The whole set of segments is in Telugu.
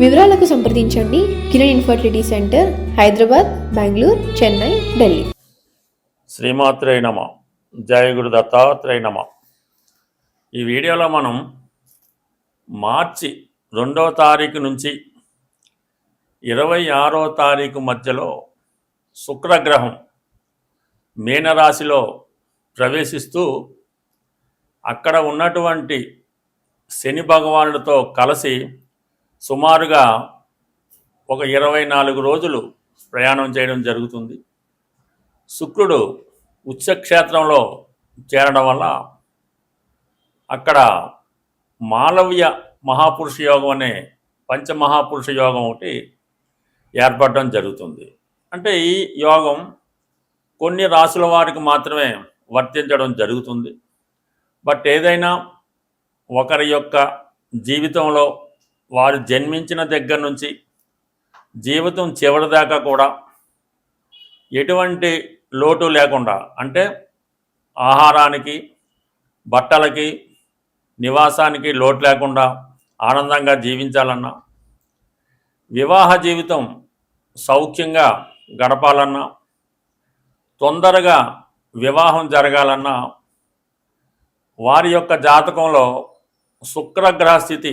వివరాలకు సంప్రదించండి. Kiran infertility centre Hyderabad Bengaluru Chennai Delhi. శ్రీమాత్రే నమ. జయ గురు దత్తాత్రేయ నమ. ఈ వీడియోలో మనం మార్చి రెండవ తారీఖు నుంచి ఇరవై ఆరో తారీఖు మధ్యలో శుక్రగ్రహం మీనరాశిలో ప్రవేశిస్తూ అక్కడ ఉన్నటువంటి శని భగవానుడితో కలిసి సుమారుగా ఒక ఇరవై నాలుగు రోజులు ప్రయాణం చేయడం జరుగుతుంది. శుక్రుడు ఉచ్చక్షేత్రంలో చేరడం వల్ల అక్కడ మాలవ్య మహాపురుష యోగం అనే పంచమహాపురుష యోగం ఒకటి ఏర్పడడం జరుగుతుంది. అంటే ఈ యోగం కొన్ని రాసుల వారికి మాత్రమే వర్తించడం జరుగుతుంది. బట్ ఏదైనా ఒకరి యొక్క జీవితంలో వారు జన్మించిన దగ్గర నుంచి జీవితం చివరిదాకా కూడా ఎటువంటి లోటు లేకుండా అంటే ఆహారానికి బట్టలకి నివాసానికి లోటు లేకుండా ఆనందంగా జీవించాలన్నా వివాహ జీవితం సౌఖ్యంగా గడపాలన్నా తొందరగా వివాహం జరగాలన్నా వారి యొక్క జాతకంలో శుక్రగ్రహ స్థితి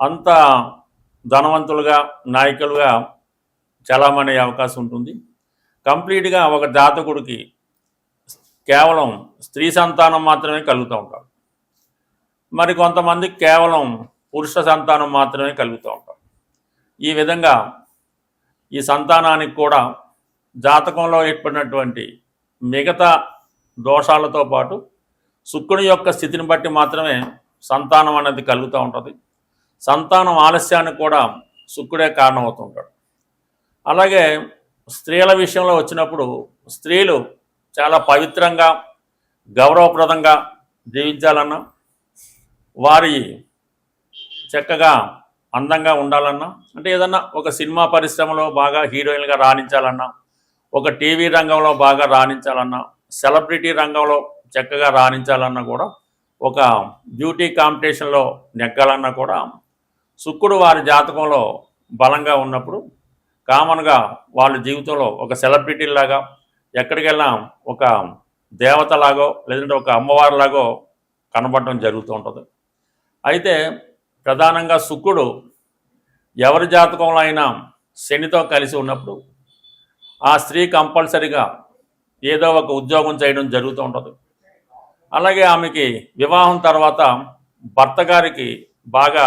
అంత ధనవంతులుగా నాయకులుగా చలామణి అవకాశం ఉంటుంది. కంప్లీట్గా ఒక జాతకుడికి కేవలం స్త్రీ సంతానం మాత్రమే కలుగుతూ ఉంటారు మరి కొంతమంది కేవలం పురుష సంతానం మాత్రమే కలుగుతూ ఉంటారు. ఈ విధంగా ఈ సంతానానికి కూడా జాతకంలో ఏర్పడినటువంటి మిగతా దోషాలతో పాటు శుక్రుని యొక్క స్థితిని బట్టి మాత్రమే సంతానం అనేది కలుగుతూ ఉంటుంది. సంతానం ఆలస్యానికి కూడా శుక్రుడే కారణమవుతుంటాడు. అలాగే స్త్రీల విషయంలో వచ్చినప్పుడు స్త్రీలు చాలా పవిత్రంగా గౌరవప్రదంగా జీవించాలన్నా వారి చక్కగా అందంగా ఉండాలన్నా అంటే ఏదన్నా ఒక సినిమా పరిశ్రమలో బాగా హీరోయిన్గా రాణించాలన్నా ఒక టీవీ రంగంలో బాగా రాణించాలన్నా సెలబ్రిటీ రంగంలో చక్కగా రాణించాలన్నా కూడా ఒక బ్యూటీ కాంపిటీషన్లో నెగ్గాలన్నా కూడా శుక్రుడు వారి జాతకంలో బలంగా ఉన్నప్పుడు కామన్గా వాళ్ళ జీవితంలో ఒక సెలబ్రిటీలాగా ఎక్కడికి వెళ్ళినా ఒక దేవతలాగో లేదంటే ఒక అమ్మవారిలాగో కనబడటం జరుగుతూ ఉంటుంది. అయితే ప్రధానంగా శుక్రుడు ఎవరి జాతకంలో అయినా శనితో కలిసి ఉన్నప్పుడు ఆ స్త్రీ కంపల్సరిగా ఏదో ఒక ఉద్యోగం చేయడం జరుగుతూ ఉంటుంది. అలాగే ఆమెకి వివాహం తర్వాత భర్త గారికి బాగా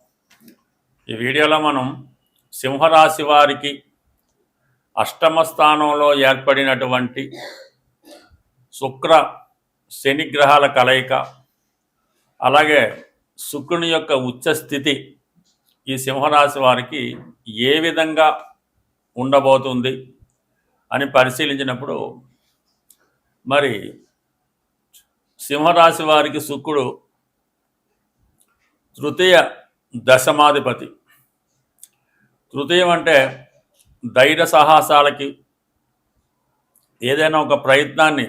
ఈ వీడియోలో మనం సింహరాశి వారికి అష్టమ స్థానంలో ఏర్పడినటువంటి శుక్ర శని గ్రహాల కలయిక అలాగే శుక్రుని యొక్క ఉచ్చస్థితి ఈ సింహరాశి వారికి ఏ విధంగా ఉండబోతుంది అని పరిశీలించినప్పుడు మరి సింహరాశి వారికి శుక్రుడు తృతీయ దశమాధిపతి. తృతీయం అంటే ధైర్య సాహసాలకి ఏదైనా ఒక ప్రయత్నాన్ని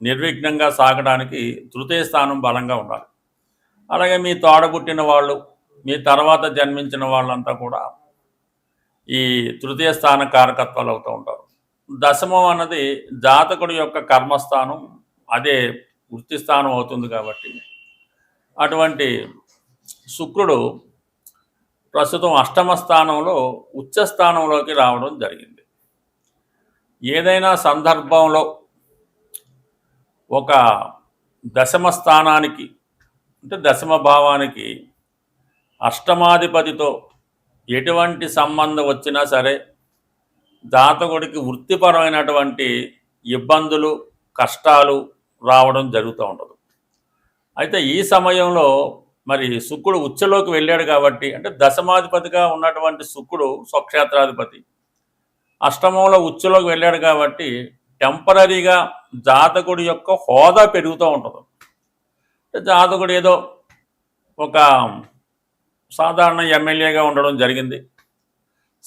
నిర్విఘ్నంగా సాగడానికి తృతీయ స్థానం బలంగా ఉండాలి. అలాగే మీ తోడబుట్టిన వాళ్ళు మీ తర్వాత జన్మించిన వాళ్ళంతా కూడా ఈ తృతీయ స్థాన కారకత్వాలు అవుతూ ఉంటారు. దశమం అన్నది జాతకుడి యొక్క కర్మస్థానం అదే వృత్తి స్థానం అవుతుంది కాబట్టి అటువంటి శుక్రుడు ప్రస్తుతం అష్టమ స్థానంలో ఉచ్చ స్థానంలోకి రావడం జరిగింది. ఏదైనా సందర్భంలో ఒక దశమ స్థానానికి అంటే దశమ భావానికి అష్టమాధిపతితో ఎటువంటి సంబంధం వచ్చినా సరే జాతకుడికి వృత్తిపరమైనటువంటి ఇబ్బందులు కష్టాలు రావడం జరుగుతూ ఉంటుంది అయితే ఈ సమయంలో మరి శుక్రుడు ఉచ్చలోకి వెళ్ళాడు కాబట్టి అంటే దశమాధిపతిగా ఉన్నటువంటి శుక్రుడు స్వక్షేత్రాధిపతి. అష్టమంలో ఉచ్చలోకి వెళ్ళాడు కాబట్టి టెంపరీగా జాతకుడి యొక్క హోదా పెరుగుతూ ఉంటుంది. జాతకుడు ఏదో ఒక సాధారణ ఎమ్మెల్యేగా ఉండడం జరిగింది.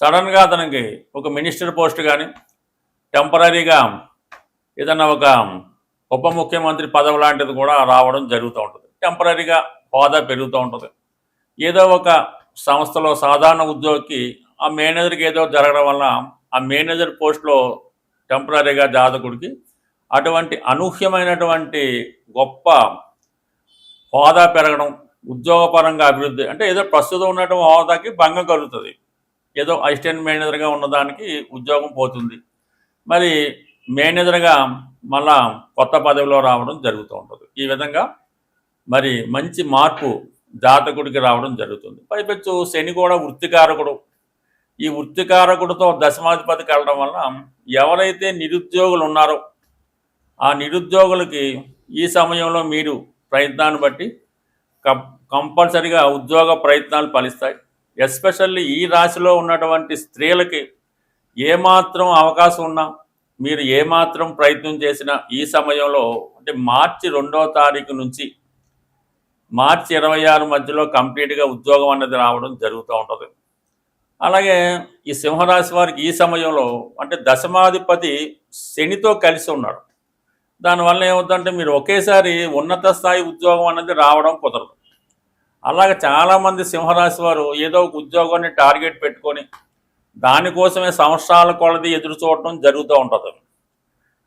సడన్గా అతనికి ఒక మినిస్టర్ పోస్ట్ కానీ టెంపరీగా ఏదన్నా ఒక ఉప ముఖ్యమంత్రి పదవి లాంటిది కూడా రావడం జరుగుతూ ఉంటుంది. టెంపరీగా హోదా పెరుగుతూ ఉంటుంది. ఏదో ఒక సంస్థలో సాధారణ ఉద్యోగికి ఆ మేనేజర్కి ఏదో జరగడం వల్ల ఆ మేనేజర్ పోస్ట్లో టెంపరీగా జాతకుడికి అటువంటి అనూహ్యమైనటువంటి గొప్ప హోదా పెరగడం ఉద్యోగపరంగా అభివృద్ధి అంటే ఏదో ప్రస్తుతం ఉన్నటువంటి హోదాకి భంగం కలుగుతుంది. ఏదో అసిస్టెంట్ మేనేజర్గా ఉన్నదానికి ఉద్యోగం పోతుంది. మరి మేనేజర్గా మళ్ళా కొత్త పదవిలో రావడం జరుగుతూ ఉంటుంది. ఈ విధంగా మరి మంచి మార్పు జాతకుడికి రావడం జరుగుతుంది. పైపెచ్చు శని కూడా వృత్తికారకుడు. ఈ వృత్తికారకుడితో దశమాధిపతికి వెళ్ళడం వల్ల ఎవరైతే నిరుద్యోగులు ఉన్నారో ఆ నిరుద్యోగులకి ఈ సమయంలో మీరు ప్రయత్నాన్ని బట్టి కంపల్సరిగా ఉద్యోగ ప్రయత్నాలు ఫలిస్తాయి. ఎస్పెషల్లీ ఈ రాశిలో ఉన్నటువంటి స్త్రీలకి ఏమాత్రం అవకాశం ఉన్నా మీరు ఏమాత్రం ప్రయత్నం చేసినా ఈ సమయంలో అంటే మార్చి రెండో తారీఖు నుంచి మార్చి ఇరవై ఆరు మధ్యలో కంప్లీట్గా ఉద్యోగం అన్నది రావడం జరుగుతూ ఉంటుంది. అలాగే ఈ సింహరాశి వారికి ఈ సమయంలో అంటే దశమాధిపతి శనితో కలిసి ఉన్నాడు దానివల్ల ఏమవుతుందంటే మీరు ఒకేసారి ఉన్నత స్థాయి ఉద్యోగం అన్నది రావడం కుదరదు. అలాగే చాలామంది సింహరాశి వారు ఏదో ఒక ఉద్యోగాన్ని టార్గెట్ పెట్టుకొని దానికోసమే సంవత్సరాల కొలది ఎదురు చూడటం జరుగుతూ ఉంటుంది.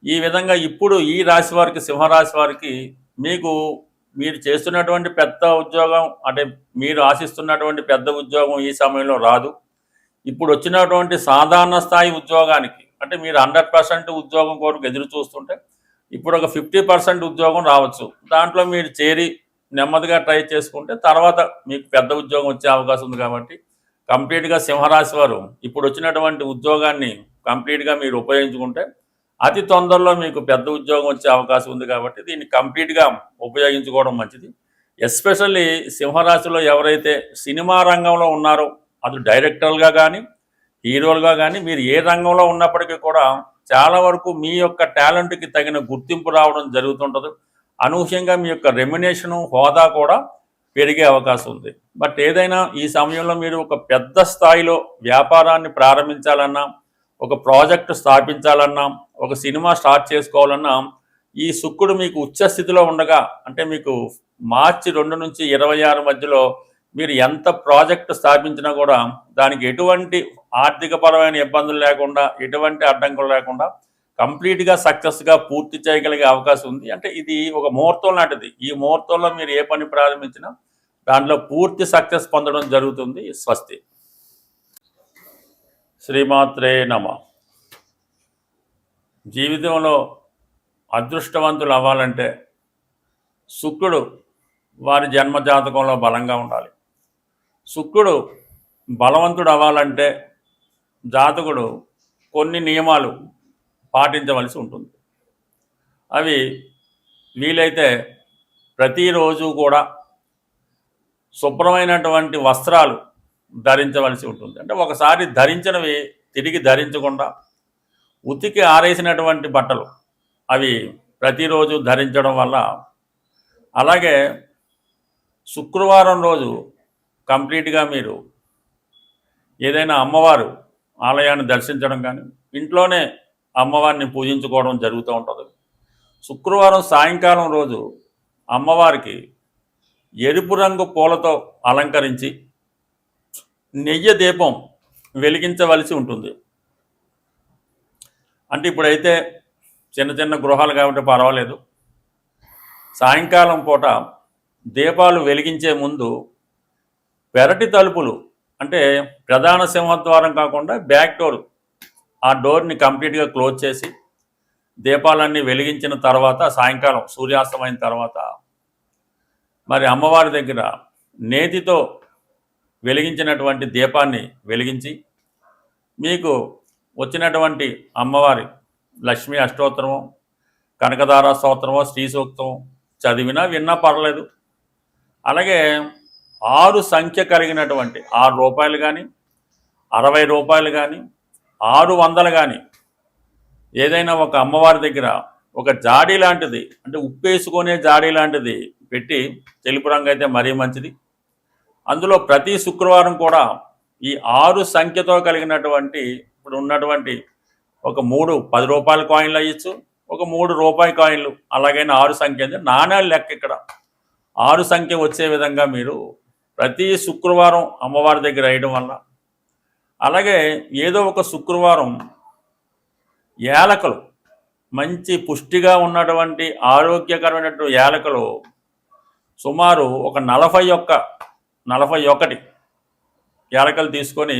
ఈ విధంగా ఇప్పుడు ఈ రాశి వారికి సింహరాశి వారికి మీకు మీరు చేస్తున్నటువంటి పెద్ద ఉద్యోగం అంటే మీరు ఆశిస్తున్నటువంటి పెద్ద ఉద్యోగం ఈ సమయంలో రాదు. ఇప్పుడు వచ్చినటువంటి సాధారణ స్థాయి ఉద్యోగానికి అంటే మీరు హండ్రెడ్ పర్సెంట్ ఉద్యోగం కొరకు ఎదురు చూస్తుంటే ఇప్పుడు ఒక ఫిఫ్టీ పర్సెంట్ ఉద్యోగం రావచ్చు. దాంట్లో మీరు చేరి నెమ్మదిగా ట్రై చేసుకుంటే తర్వాత మీకు పెద్ద ఉద్యోగం వచ్చే అవకాశం ఉంది కాబట్టి కంప్లీట్గా సింహరాశి వారు ఇప్పుడు వచ్చినటువంటి ఉద్యోగాన్ని కంప్లీట్గా మీరు ఉపయోగించుకుంటే అతి తొందరలో మీకు పెద్ద ఉద్యోగం వచ్చే అవకాశం ఉంది కాబట్టి దీన్ని కంప్లీట్గా ఉపయోగించుకోవడం మంచిది. ఎస్పెషల్లీ సింహరాశిలో ఎవరైతే సినిమా రంగంలో ఉన్నారో అది డైరెక్టర్లుగా కానీ హీరోలుగా కానీ మీరు ఏ రంగంలో ఉన్నప్పటికీ కూడా చాలా వరకు మీ యొక్క టాలెంట్కి తగిన గుర్తింపు రావడం జరుగుతుంటుంది. అనూహ్యంగా మీ యొక్క రెమ్యునేషను హోదా కూడా పెరిగే అవకాశం ఉంది. బట్ ఏదైనా ఈ సమయంలో మీరు ఒక పెద్ద స్థాయిలో వ్యాపారాన్ని ప్రారంభించాలన్నా ఒక ప్రాజెక్ట్ స్థాపించాలన్నా ఒక సినిమా స్టార్ట్ చేసుకోవాలన్నా ఈ శుక్రుడు మీకు ఉచ్చ స్థితిలో ఉండగా అంటే మీకు మార్చి రెండు నుంచి ఇరవై ఆరు మధ్యలో మీరు ఎంత ప్రాజెక్ట్ స్థాపించినా కూడా దానికి ఎటువంటి ఆర్థికపరమైన ఇబ్బందులు లేకుండా ఎటువంటి అడ్డంకులు లేకుండా కంప్లీట్గా సక్సెస్గా పూర్తి చేయగలిగే అవకాశం ఉంది. అంటే ఇది ఒక ముహూర్తం లాంటిది. ఈ ముహూర్తంలో మీరు ఏ పని ప్రారంభించినా దాంట్లో పూర్తి సక్సెస్ పొందడం జరుగుతుంది. స్వస్తి. శ్రీమాత్రే నమ. జీవితంలో అదృష్టవంతులు అవ్వాలంటే శుక్రుడు వారి జన్మజాతకంలో బలంగా ఉండాలి. శుక్రుడు బలవంతుడు అవ్వాలంటే జాతకుడు కొన్ని నియమాలు పాటించవలసి ఉంటుంది. అవి వీలైతే ప్రతిరోజు కూడా శుభ్రమైనటువంటి వస్త్రాలు ధరించవలసి ఉంటుంది. అంటే ఒకసారి ధరించినవి తిరిగి ధరించకుండా ఉతికి ఆరేసినటువంటి బట్టలు అవి ప్రతిరోజు ధరించడం వల్ల అలాగే శుక్రవారం రోజు కంప్లీట్గా మీరు ఏదైనా అమ్మవారు ఆలయాన్ని దర్శించడం కానీ ఇంట్లోనే అమ్మవారిని పూజించుకోవడం జరుగుతూ ఉంటుంది. శుక్రవారం సాయంకాలం రోజు అమ్మవారికి ఎరుపు రంగు పూలతో అలంకరించి నెయ్యి దీపం వెలిగించవలసి ఉంటుంది. అంటే ఇప్పుడైతే చిన్న చిన్న గృహాలు కాబట్టి పర్వాలేదు. సాయంకాలం పూట దీపాలు వెలిగించే ముందు పెరటి తలుపులు అంటే ప్రధాన సింహద్వారం కాకుండా బ్యాక్ డోర్ ఆ డోర్ని కంప్లీట్గా క్లోజ్ చేసి దీపాలన్నీ వెలిగించిన తర్వాత సాయంకాలం సూర్యాస్తమైన తర్వాత మరి అమ్మవారి దగ్గర నేతితో వెలిగించినటువంటి దీపాన్ని వెలిగించి మీకు వచ్చినటువంటి అమ్మవారి లక్ష్మీ అష్టోత్తరము కనకదార స్తోత్రమో శ్రీ సూక్తం చదివినా విన్నా పర్లేదు అలాగే ఆరు సంఖ్య కలిగినటువంటి ఆరు రూపాయలు కానీ అరవై రూపాయలు కానీ ఆరు వందలు కానీ ఏదైనా ఒక అమ్మవారి దగ్గర ఒక జాడీ లాంటిది అంటే ఉప్పేసుకునే జాడీ లాంటిది పెట్టి తెలుపు రంగు అయితే మరీ మంచిది. అందులో ప్రతి శుక్రవారం కూడా ఈ ఆరు సంఖ్యతో కలిగినటువంటి ఇప్పుడు ఉన్నటువంటి ఒక మూడు పది రూపాయల కాయిన్లు అయ్యచ్చు ఒక మూడు రూపాయి కాయిన్లు అలాగైనా ఆరు సంఖ్య నాణ్యాలు లెక్క ఇక్కడ. ఆరు సంఖ్య వచ్చే విధంగా మీరు ప్రతి శుక్రవారం అమ్మవారి దగ్గర వేయడం వల్ల. అలాగే ఏదో ఒక శుక్రవారం యాలకలు మంచి పుష్టిగా ఉన్నటువంటి ఆరోగ్యకరమైనటువంటి యాలకలు సుమారు ఒక నలభై ఒక్క నలభై ఒకటి ఏలకలు తీసుకొని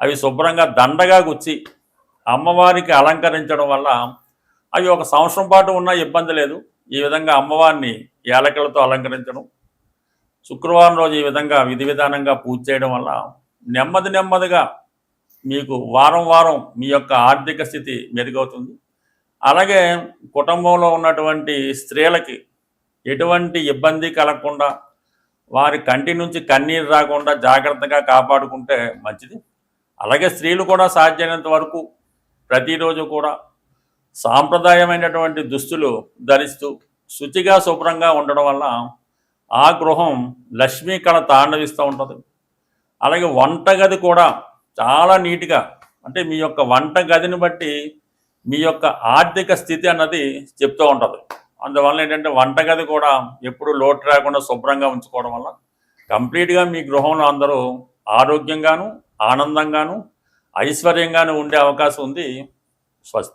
అవి శుభ్రంగా దండగా గుచ్చి అమ్మవారికి అలంకరించడం వల్ల అవి ఒక సంవత్సరం పాటు ఉన్నా ఇబ్బంది లేదు. ఈ విధంగా అమ్మవారిని ఏలకలతో అలంకరించడం శుక్రవారం రోజు ఈ విధంగా విధి విధానంగా పూజ చేయడం వల్ల నెమ్మది నెమ్మదిగా మీకు వారం వారం మీ యొక్క ఆర్థిక స్థితి మెరుగవుతుంది. అలాగే కుటుంబంలో ఉన్నటువంటి స్త్రీలకి ఎటువంటి ఇబ్బంది కలగకుండా వారి కంటి నుంచి కన్నీరు రాకుండా జాగ్రత్తగా కాపాడుకుంటే మంచిది. అలాగే స్త్రీలు కూడా సాధ్యమైనంత వరకు ప్రతిరోజు కూడా సాంప్రదాయమైనటువంటి దుస్తులు ధరిస్తూ శుచిగా శుభ్రంగా ఉండడం వల్ల ఆ గృహం లక్ష్మీ కళ తాండవిస్తూ ఉంటుంది. అలాగే వంటగది కూడా చాలా నీట్గా అంటే మీ యొక్క వంట గదిని బట్టి మీ యొక్క ఆర్థిక స్థితి అన్నది చెప్తూ ఉంటుంది. అందువల్ల ఏంటంటే వంటగది కూడా ఎప్పుడు లోటు రాకుండా శుభ్రంగా ఉంచుకోవడం వల్ల కంప్లీట్గా మీ గృహంలో అందరూ ఆరోగ్యంగాను ఆనందంగాను ఐశ్వర్యంగాను ఉండే అవకాశం ఉంది. స్వస్తి.